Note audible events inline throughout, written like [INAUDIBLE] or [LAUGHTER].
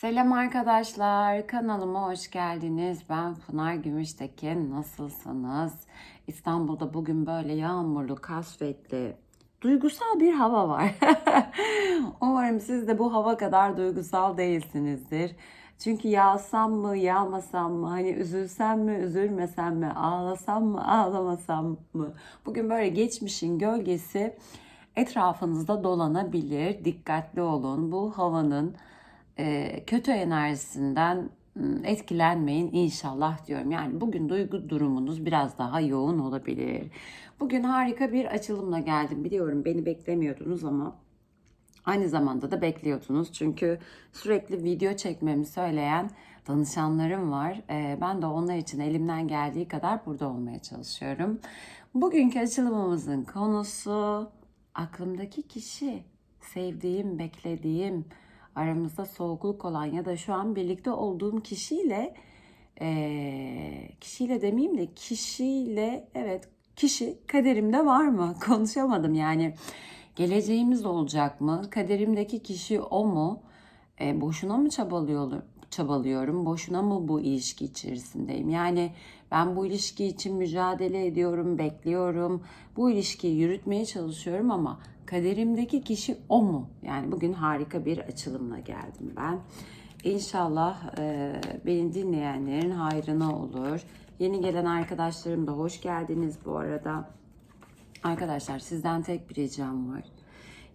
Selam arkadaşlar, kanalıma hoş geldiniz. Ben Pınar Gümüştekin. Nasılsınız? İstanbul'da bugün böyle yağmurlu, kasvetli, duygusal bir hava var. [LAUGHS] Umarım siz de bu hava kadar duygusal değilsinizdir. Çünkü yağsam mı, yağmasam mı, hani üzülsem mi, üzülmesem mi, ağlasam mı, ağlamasam mı? Bugün böyle geçmişin gölgesi etrafınızda dolanabilir. Dikkatli olun. Bu havanın kötü enerjisinden etkilenmeyin inşallah diyorum. Yani bugün duygu durumunuz biraz daha yoğun olabilir. Bugün harika bir açılımla geldim. Biliyorum beni beklemiyordunuz ama aynı zamanda da bekliyordunuz. Çünkü sürekli video çekmemi söyleyen danışanlarım var. E, ben de onlar için elimden geldiği kadar burada olmaya çalışıyorum. Bugünkü açılımımızın konusu aklımdaki kişi, sevdiğim, beklediğim, aramızda soğukluk olan ya da şu an birlikte olduğum kişiyle eee, kişiyle demeyeyim de kişiyle evet kişi kaderimde var mı? [LAUGHS] Konuşamadım yani. Geleceğimiz olacak mı? Kaderimdeki kişi o mu? E, boşuna mı çabalıyorum? çabalıyorum. Boşuna mı bu ilişki içerisindeyim? Yani ben bu ilişki için mücadele ediyorum, bekliyorum. Bu ilişkiyi yürütmeye çalışıyorum ama kaderimdeki kişi o mu? Yani bugün harika bir açılımla geldim ben. İnşallah e, beni dinleyenlerin hayrına olur. Yeni gelen arkadaşlarım da hoş geldiniz bu arada. Arkadaşlar sizden tek bir ricam var.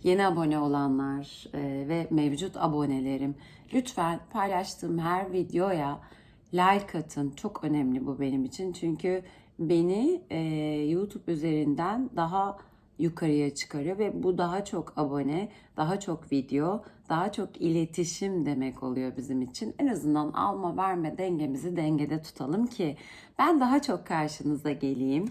Yeni abone olanlar e, ve mevcut abonelerim lütfen paylaştığım her videoya like atın. Çok önemli bu benim için. Çünkü beni e, YouTube üzerinden daha yukarıya çıkarıyor ve bu daha çok abone, daha çok video, daha çok iletişim demek oluyor bizim için. En azından alma verme dengemizi dengede tutalım ki ben daha çok karşınıza geleyim.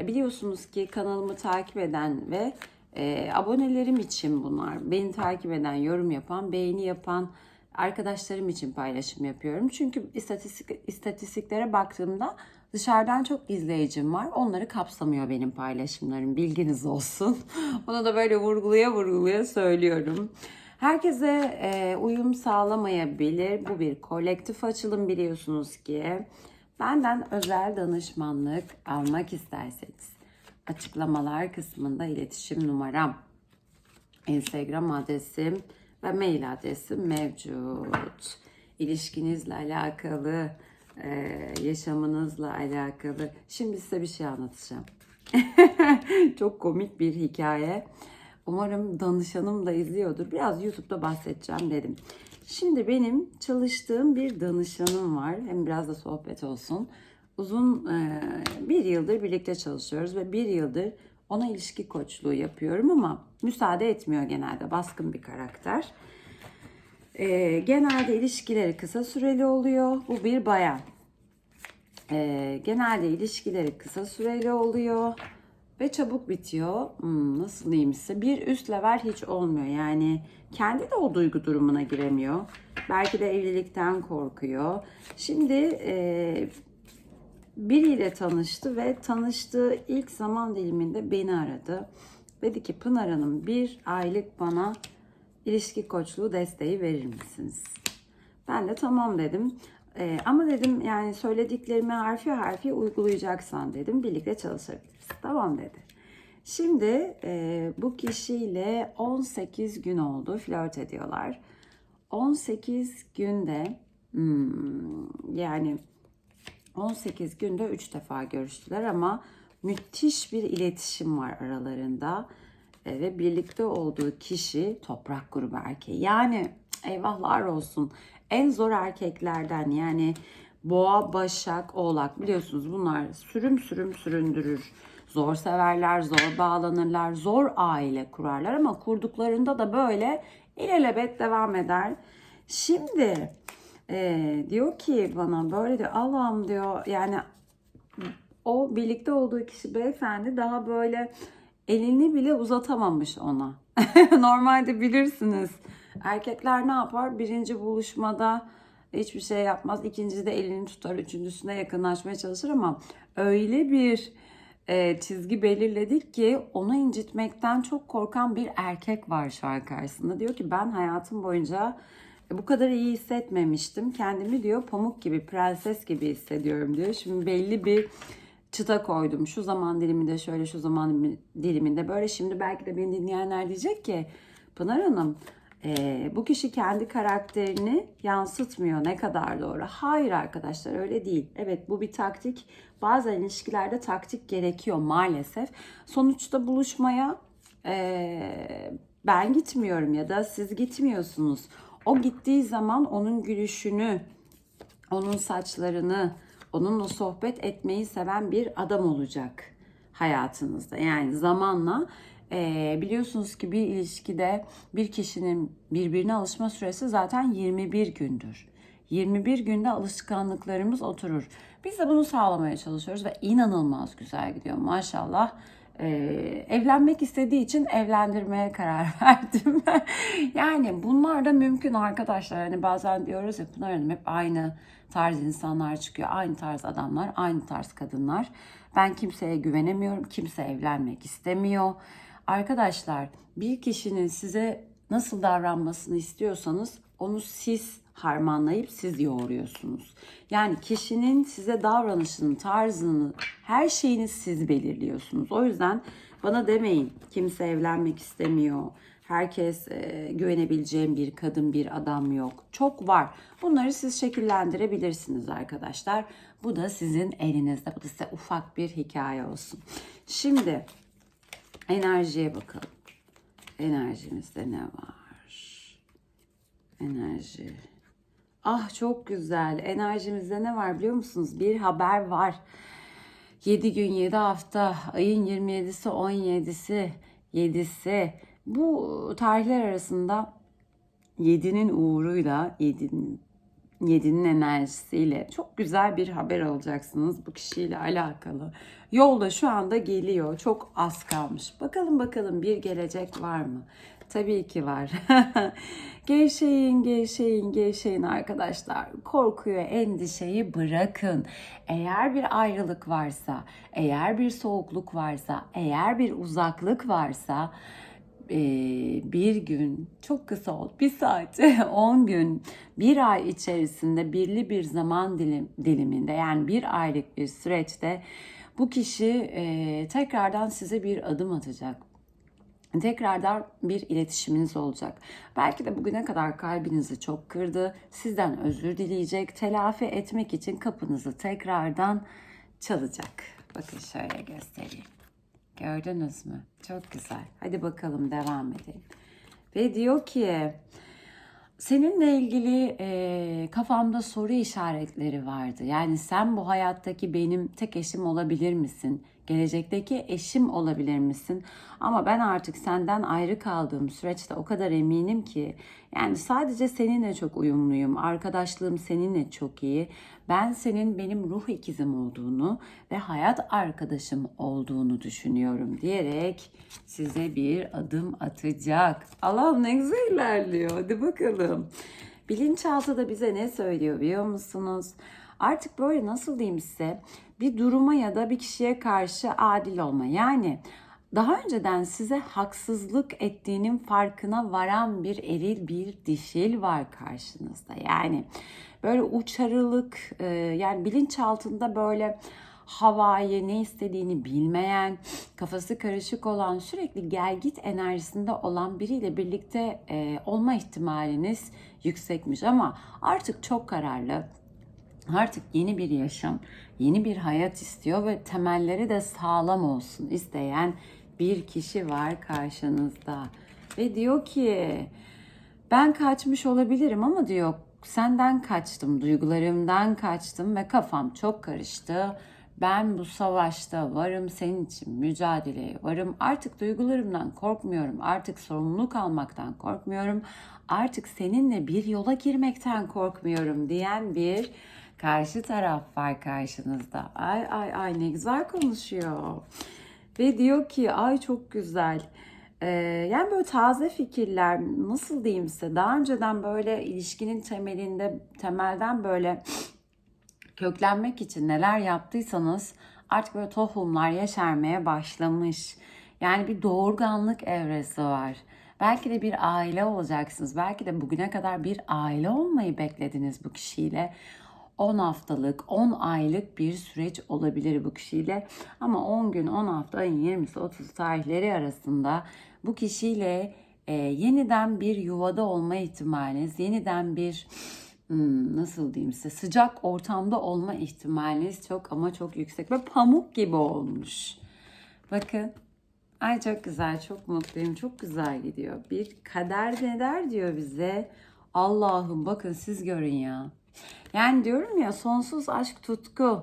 E, Biliyorsunuz ki kanalımı takip eden ve e, abonelerim için bunlar. Beni takip eden, yorum yapan, beğeni yapan arkadaşlarım için paylaşım yapıyorum. Çünkü istatistik, istatistiklere baktığımda dışarıdan çok izleyicim var. Onları kapsamıyor benim paylaşımlarım. Bilginiz olsun. [LAUGHS] Bunu da böyle vurguluya vurguluya söylüyorum. Herkese e, uyum sağlamayabilir. Bu bir kolektif açılım biliyorsunuz ki. Benden özel danışmanlık almak isterseniz açıklamalar kısmında iletişim numaram, Instagram adresim ve mail adresim mevcut. İlişkinizle alakalı, e, yaşamınızla alakalı. Şimdi size bir şey anlatacağım. [LAUGHS] Çok komik bir hikaye. Umarım danışanım da izliyordur. Biraz YouTube'da bahsedeceğim dedim. Şimdi benim çalıştığım bir danışanım var. Hem biraz da sohbet olsun. Uzun e, bir yıldır birlikte çalışıyoruz ve bir yıldır ona ilişki koçluğu yapıyorum ama müsaade etmiyor genelde. Baskın bir karakter. E, genelde ilişkileri kısa süreli oluyor. Bu bir bayan. E, genelde ilişkileri kısa süreli oluyor ve çabuk bitiyor. Hmm, nasıl diyeyim size? Bir üst level hiç olmuyor. Yani kendi de o duygu durumuna giremiyor. Belki de evlilikten korkuyor. Şimdi e, biriyle tanıştı ve tanıştığı ilk zaman diliminde beni aradı. Dedi ki Pınar Hanım bir aylık bana ilişki koçluğu desteği verir misiniz? Ben de tamam dedim. Ee, ama dedim yani söylediklerimi harfi harfi uygulayacaksan dedim birlikte çalışabiliriz. Tamam dedi. Şimdi e, bu kişiyle 18 gün oldu flört ediyorlar. 18 günde hmm, yani 18 günde 3 defa görüştüler ama müthiş bir iletişim var aralarında. E, ve birlikte olduğu kişi toprak grubu erkeği. Yani eyvahlar olsun en zor erkeklerden yani boğa, başak, oğlak biliyorsunuz bunlar sürüm sürüm süründürür. Zor severler, zor bağlanırlar, zor aile kurarlar ama kurduklarında da böyle ilelebet devam eder. Şimdi e, diyor ki bana böyle diyor Allah'ım diyor yani o birlikte olduğu kişi beyefendi daha böyle elini bile uzatamamış ona. [LAUGHS] Normalde bilirsiniz erkekler ne yapar? Birinci buluşmada hiçbir şey yapmaz. İkincide elini tutar. Üçüncüsüne yakınlaşmaya çalışır ama öyle bir e, çizgi belirledik ki onu incitmekten çok korkan bir erkek var şu an karşısında. Diyor ki ben hayatım boyunca bu kadar iyi hissetmemiştim. Kendimi diyor pamuk gibi, prenses gibi hissediyorum diyor. Şimdi belli bir çıta koydum. Şu zaman diliminde şöyle, şu zaman diliminde böyle. Şimdi belki de beni dinleyenler diyecek ki Pınar Hanım e, bu kişi kendi karakterini yansıtmıyor. Ne kadar doğru. Hayır arkadaşlar öyle değil. Evet bu bir taktik. Bazen ilişkilerde taktik gerekiyor maalesef. Sonuçta buluşmaya e, ben gitmiyorum ya da siz gitmiyorsunuz. O gittiği zaman onun gülüşünü, onun saçlarını, onunla sohbet etmeyi seven bir adam olacak hayatınızda. Yani zamanla e, biliyorsunuz ki bir ilişkide bir kişinin birbirine alışma süresi zaten 21 gündür. 21 günde alışkanlıklarımız oturur. Biz de bunu sağlamaya çalışıyoruz ve inanılmaz güzel gidiyor maşallah. Ee, evlenmek istediği için evlendirmeye karar [LAUGHS] verdim. yani bunlar da mümkün arkadaşlar. Hani bazen diyoruz ya Pınar Hanım hep aynı tarz insanlar çıkıyor. Aynı tarz adamlar, aynı tarz kadınlar. Ben kimseye güvenemiyorum. Kimse evlenmek istemiyor. Arkadaşlar bir kişinin size nasıl davranmasını istiyorsanız onu siz harmanlayıp siz yoğuruyorsunuz. Yani kişinin size davranışını, tarzını, her şeyini siz belirliyorsunuz. O yüzden bana demeyin kimse evlenmek istemiyor. Herkes e, güvenebileceğim bir kadın, bir adam yok. Çok var. Bunları siz şekillendirebilirsiniz arkadaşlar. Bu da sizin elinizde. Bu da size ufak bir hikaye olsun. Şimdi enerjiye bakalım. Enerjimizde ne var? Enerji. Ah çok güzel. Enerjimizde ne var biliyor musunuz? Bir haber var. 7 gün 7 hafta ayın 27'si 17'si 7'si bu tarihler arasında 7'nin uğruyla 7'nin 7'nin enerjisiyle çok güzel bir haber alacaksınız bu kişiyle alakalı. Yolda şu anda geliyor. Çok az kalmış. Bakalım bakalım bir gelecek var mı? Tabii ki var. [LAUGHS] gevşeyin, gevşeyin, gevşeyin arkadaşlar. Korkuyu, endişeyi bırakın. Eğer bir ayrılık varsa, eğer bir soğukluk varsa, eğer bir uzaklık varsa bir gün çok kısa oldu bir saat [LAUGHS] 10 gün bir ay içerisinde birli bir zaman dilim, diliminde yani bir aylık bir süreçte bu kişi e, tekrardan size bir adım atacak tekrardan bir iletişiminiz olacak. Belki de bugüne kadar kalbinizi çok kırdı. Sizden özür dileyecek. Telafi etmek için kapınızı tekrardan çalacak. Bakın şöyle göstereyim. Gördünüz mü? Çok güzel. Hadi bakalım devam edelim. Ve diyor ki seninle ilgili e, kafamda soru işaretleri vardı. Yani sen bu hayattaki benim tek eşim olabilir misin? Gelecekteki eşim olabilir misin? Ama ben artık senden ayrı kaldığım süreçte o kadar eminim ki yani sadece seninle çok uyumluyum. Arkadaşlığım seninle çok iyi. Ben senin benim ruh ikizim olduğunu ve hayat arkadaşım olduğunu düşünüyorum diyerek size bir adım atacak. Allah'ım ne güzel ilerliyor. Hadi bakalım. Bilinçaltı da bize ne söylüyor biliyor musunuz? Artık böyle nasıl diyeyim size bir duruma ya da bir kişiye karşı adil olma. Yani daha önceden size haksızlık ettiğinin farkına varan bir eril bir dişil var karşınızda. Yani böyle uçarılık e, yani bilinçaltında böyle havayı ne istediğini bilmeyen, kafası karışık olan, sürekli gelgit enerjisinde olan biriyle birlikte e, olma ihtimaliniz yüksekmiş ama artık çok kararlı, artık yeni bir yaşam, yeni bir hayat istiyor ve temelleri de sağlam olsun isteyen bir kişi var karşınızda. Ve diyor ki ben kaçmış olabilirim ama diyor senden kaçtım, duygularımdan kaçtım ve kafam çok karıştı. Ben bu savaşta varım senin için mücadeleye varım. Artık duygularımdan korkmuyorum. Artık sorumluluk almaktan korkmuyorum. Artık seninle bir yola girmekten korkmuyorum diyen bir karşı taraf var karşınızda. Ay ay ay ne güzel konuşuyor. Ve diyor ki ay çok güzel. Ee, yani böyle taze fikirler nasıl diyeyim size daha önceden böyle ilişkinin temelinde temelden böyle köklenmek için neler yaptıysanız artık böyle tohumlar yeşermeye başlamış. Yani bir doğurganlık evresi var. Belki de bir aile olacaksınız. Belki de bugüne kadar bir aile olmayı beklediniz bu kişiyle. 10 haftalık, 10 aylık bir süreç olabilir bu kişiyle. Ama 10 gün, 10 hafta, ayın 20'si, 30 tarihleri arasında bu kişiyle e, yeniden bir yuvada olma ihtimaliniz, yeniden bir hmm, nasıl diyeyim size sıcak ortamda olma ihtimaliniz çok ama çok yüksek ve pamuk gibi olmuş. Bakın. Ay çok güzel, çok mutluyum, çok güzel gidiyor. Bir kader ne der diyor bize. Allah'ım bakın siz görün ya. Yani diyorum ya sonsuz aşk tutku.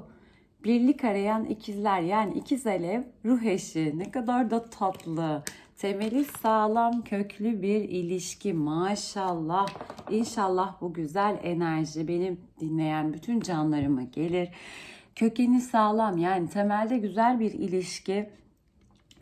Birlik arayan ikizler yani ikiz alev ruh eşi ne kadar da tatlı. Temeli sağlam köklü bir ilişki maşallah. İnşallah bu güzel enerji benim dinleyen bütün canlarıma gelir. Kökeni sağlam yani temelde güzel bir ilişki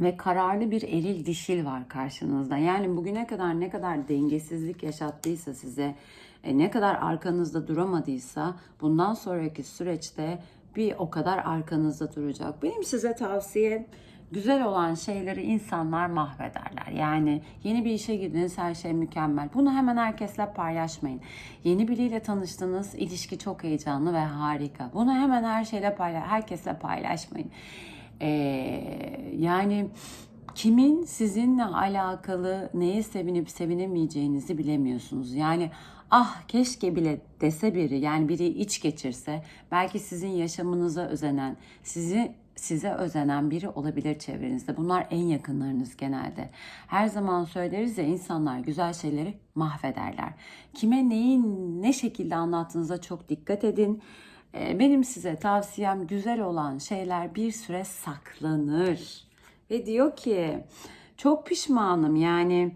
ve kararlı bir eril dişil var karşınızda. Yani bugüne kadar ne kadar dengesizlik yaşattıysa size, e, ne kadar arkanızda duramadıysa bundan sonraki süreçte bir o kadar arkanızda duracak. Benim size tavsiyem güzel olan şeyleri insanlar mahvederler. Yani yeni bir işe girdiniz her şey mükemmel. Bunu hemen herkesle paylaşmayın. Yeni biriyle tanıştınız, ilişki çok heyecanlı ve harika. Bunu hemen her şeyle paylaş, herkesle paylaşmayın. Ee, yani kimin sizinle alakalı neye sevinip sevinemeyeceğinizi bilemiyorsunuz. Yani ah keşke bile dese biri yani biri iç geçirse belki sizin yaşamınıza özenen, sizi size özenen biri olabilir çevrenizde. Bunlar en yakınlarınız genelde. Her zaman söyleriz ya insanlar güzel şeyleri mahvederler. Kime neyi ne şekilde anlattığınıza çok dikkat edin. Ee, Benim size tavsiyem güzel olan şeyler bir süre saklanır. Ve diyor ki çok pişmanım yani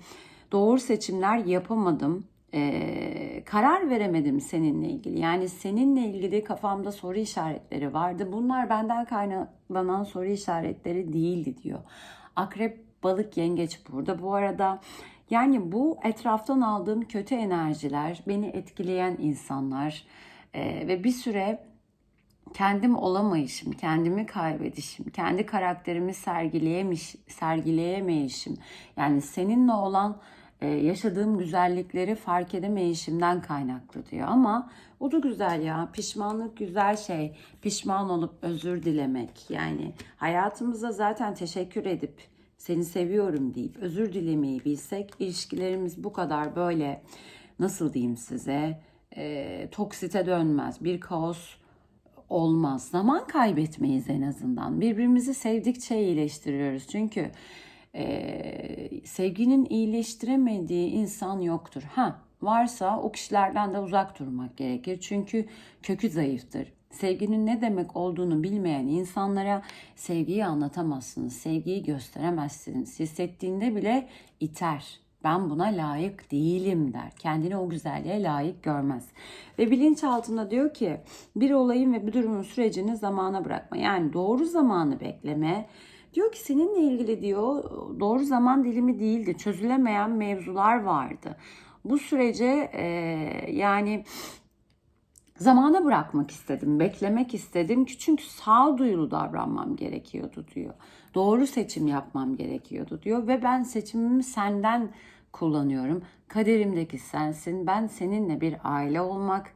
doğru seçimler yapamadım. Karar veremedim seninle ilgili. Yani seninle ilgili kafamda soru işaretleri vardı. Bunlar benden kaynaklanan soru işaretleri değildi diyor. Akrep, balık, yengeç burada. Bu arada yani bu etraftan aldığım kötü enerjiler, beni etkileyen insanlar ee, ve bir süre kendim olamayışım, kendimi kaybedişim, kendi karakterimi sergileyemiş, sergileyemeyişim. Yani seninle olan e, yaşadığım güzellikleri fark edemeyişimden kaynaklı diyor. Ama o da güzel ya. Pişmanlık güzel şey. Pişman olup özür dilemek. Yani hayatımızda zaten teşekkür edip seni seviyorum deyip özür dilemeyi bilsek ilişkilerimiz bu kadar böyle nasıl diyeyim size e, toksite dönmez. Bir kaos olmaz. Zaman kaybetmeyiz en azından. Birbirimizi sevdikçe iyileştiriyoruz. Çünkü e, sevginin iyileştiremediği insan yoktur. Ha varsa o kişilerden de uzak durmak gerekir. Çünkü kökü zayıftır. Sevginin ne demek olduğunu bilmeyen insanlara sevgiyi anlatamazsınız. Sevgiyi gösteremezsiniz. Hissettiğinde bile iter ben buna layık değilim der. Kendini o güzelliğe layık görmez. Ve bilinçaltında diyor ki bir olayın ve bir durumun sürecini zamana bırakma. Yani doğru zamanı bekleme. Diyor ki seninle ilgili diyor doğru zaman dilimi değildi. Çözülemeyen mevzular vardı. Bu sürece e, yani zamana bırakmak istedim, beklemek istedim ki çünkü sağduyulu davranmam gerekiyordu diyor. Doğru seçim yapmam gerekiyordu diyor ve ben seçimimi senden kullanıyorum. Kaderimdeki sensin. Ben seninle bir aile olmak,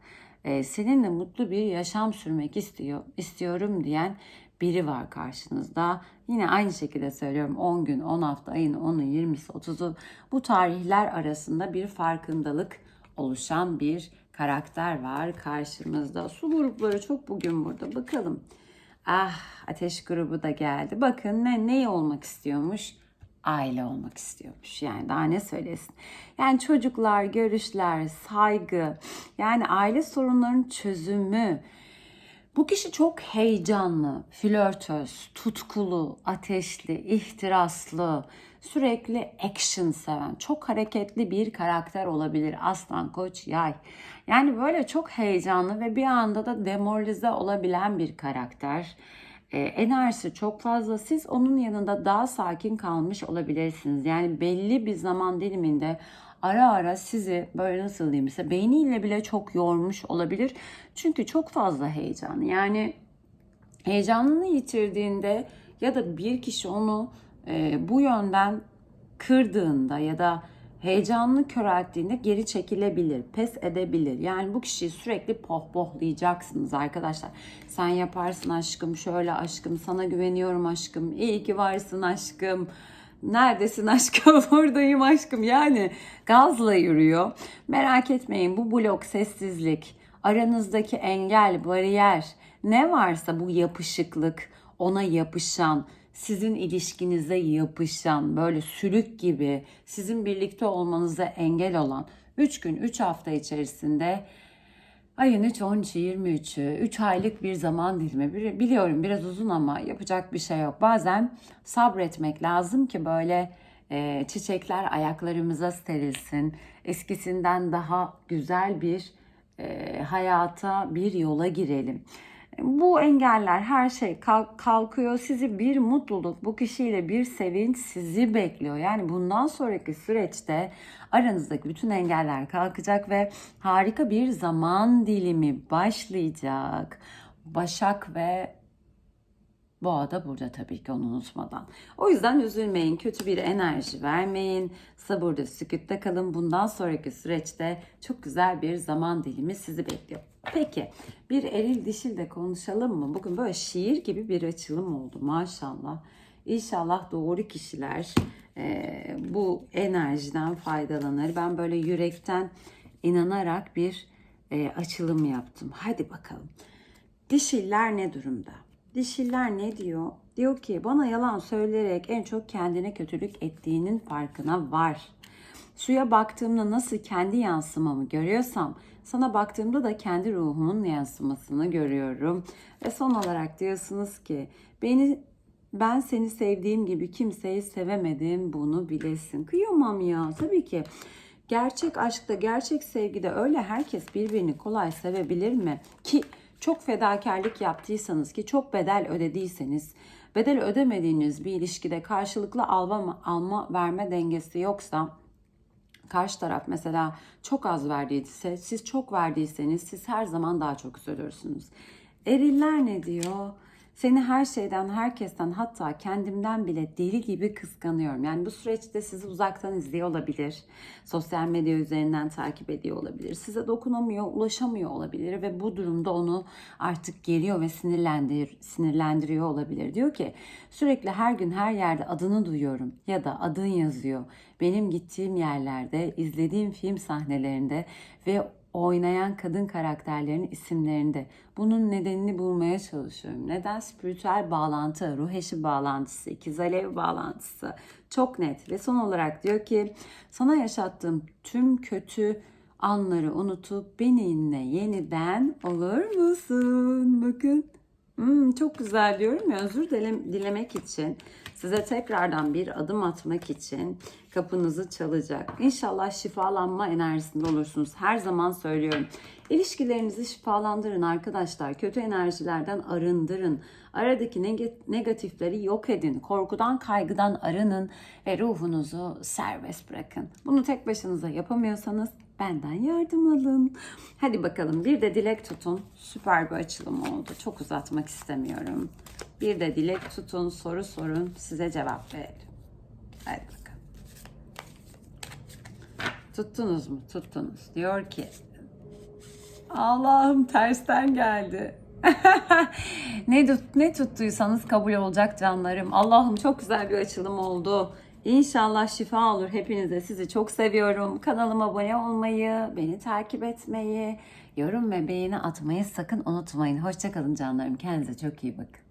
seninle mutlu bir yaşam sürmek istiyor, istiyorum diyen biri var karşınızda. Yine aynı şekilde söylüyorum 10 gün, 10 hafta, ayın 10'u, 20'si, 30'u bu tarihler arasında bir farkındalık oluşan bir karakter var karşımızda. Su grupları çok bugün burada. Bakalım. Ah ateş grubu da geldi. Bakın ne, ne olmak istiyormuş? Aile olmak istiyormuş. Yani daha ne söylesin. Yani çocuklar, görüşler, saygı. Yani aile sorunlarının çözümü. Bu kişi çok heyecanlı, flörtöz, tutkulu, ateşli, ihtiraslı, sürekli action seven, çok hareketli bir karakter olabilir. Aslan, koç, yay. Yani böyle çok heyecanlı ve bir anda da demoralize olabilen bir karakter. Ee, enerjisi çok fazla. Siz onun yanında daha sakin kalmış olabilirsiniz. Yani belli bir zaman diliminde ara ara sizi böyle nasıl diyeyim size beyniyle bile çok yormuş olabilir. Çünkü çok fazla heyecan. Yani heyecanını yitirdiğinde ya da bir kişi onu e, bu yönden kırdığında ya da heyecanını körelttiğinde geri çekilebilir, pes edebilir. Yani bu kişiyi sürekli pohpohlayacaksınız arkadaşlar. Sen yaparsın aşkım, şöyle aşkım, sana güveniyorum aşkım, iyi ki varsın aşkım. Neredesin aşkım? [LAUGHS] Buradayım aşkım. Yani gazla yürüyor. Merak etmeyin bu blok, sessizlik, aranızdaki engel, bariyer ne varsa bu yapışıklık, ona yapışan, sizin ilişkinize yapışan, böyle sülük gibi sizin birlikte olmanıza engel olan 3 gün 3 hafta içerisinde ayın 3, 13'ü, 23'ü 3 aylık bir zaman dilimi. Biliyorum biraz uzun ama yapacak bir şey yok. Bazen sabretmek lazım ki böyle e, çiçekler ayaklarımıza serilsin. Eskisinden daha güzel bir e, hayata, bir yola girelim. Bu engeller her şey kalk- kalkıyor. Sizi bir mutluluk, bu kişiyle bir sevinç sizi bekliyor. Yani bundan sonraki süreçte aranızdaki bütün engeller kalkacak ve harika bir zaman dilimi başlayacak. Başak ve Boğa da burada tabii ki onu unutmadan. O yüzden üzülmeyin, kötü bir enerji vermeyin. Sabırda, sükutta kalın. Bundan sonraki süreçte çok güzel bir zaman dilimi sizi bekliyor. Peki, bir eril dişil de konuşalım mı? Bugün böyle şiir gibi bir açılım oldu maşallah. İnşallah doğru kişiler e, bu enerjiden faydalanır. Ben böyle yürekten inanarak bir e, açılım yaptım. Hadi bakalım. Dişiller ne durumda? Dişiller ne diyor? Diyor ki bana yalan söyleyerek en çok kendine kötülük ettiğinin farkına var. Suya baktığımda nasıl kendi yansımamı görüyorsam sana baktığımda da kendi ruhumun yansımasını görüyorum. Ve son olarak diyorsunuz ki beni ben seni sevdiğim gibi kimseyi sevemedim bunu bilesin. Kıyamam ya tabii ki. Gerçek aşkta, gerçek sevgide öyle herkes birbirini kolay sevebilir mi? Ki çok fedakarlık yaptıysanız ki çok bedel ödediyseniz, bedel ödemediğiniz bir ilişkide karşılıklı alma, alma verme dengesi yoksa karşı taraf mesela çok az verdiyse, siz çok verdiyseniz siz her zaman daha çok üzülürsünüz. Eriller ne diyor? Seni her şeyden, herkesten hatta kendimden bile deli gibi kıskanıyorum. Yani bu süreçte sizi uzaktan izliyor olabilir. Sosyal medya üzerinden takip ediyor olabilir. Size dokunamıyor, ulaşamıyor olabilir ve bu durumda onu artık geriyor ve sinirlendir, sinirlendiriyor olabilir. Diyor ki sürekli her gün her yerde adını duyuyorum ya da adın yazıyor. Benim gittiğim yerlerde, izlediğim film sahnelerinde ve oynayan kadın karakterlerin isimlerinde. Bunun nedenini bulmaya çalışıyorum. Neden? Spiritüel bağlantı, ruh eşi bağlantısı, ikiz alev bağlantısı çok net. Ve son olarak diyor ki sana yaşattığım tüm kötü anları unutup benimle yeniden olur musun? Bakın. Hmm, çok güzel diyorum ya özür dile- dilemek için size tekrardan bir adım atmak için kapınızı çalacak. İnşallah şifalanma enerjisinde olursunuz. Her zaman söylüyorum. İlişkilerinizi şifalandırın arkadaşlar. Kötü enerjilerden arındırın. Aradaki neg- negatifleri yok edin. Korkudan, kaygıdan arının ve ruhunuzu serbest bırakın. Bunu tek başınıza yapamıyorsanız benden yardım alın. Hadi bakalım bir de dilek tutun. Süper bir açılım oldu. Çok uzatmak istemiyorum. Bir de dilek tutun, soru sorun, size cevap verelim. Hadi bakalım. Tuttunuz mu? Tuttunuz. Diyor ki Allah'ım tersten geldi. [LAUGHS] ne tut, ne tuttuysanız kabul olacak canlarım. Allah'ım çok güzel bir açılım oldu. İnşallah şifa olur hepinize. Sizi çok seviyorum. Kanalıma abone olmayı, beni takip etmeyi, yorum ve beğeni atmayı sakın unutmayın. Hoşçakalın canlarım. Kendinize çok iyi bakın.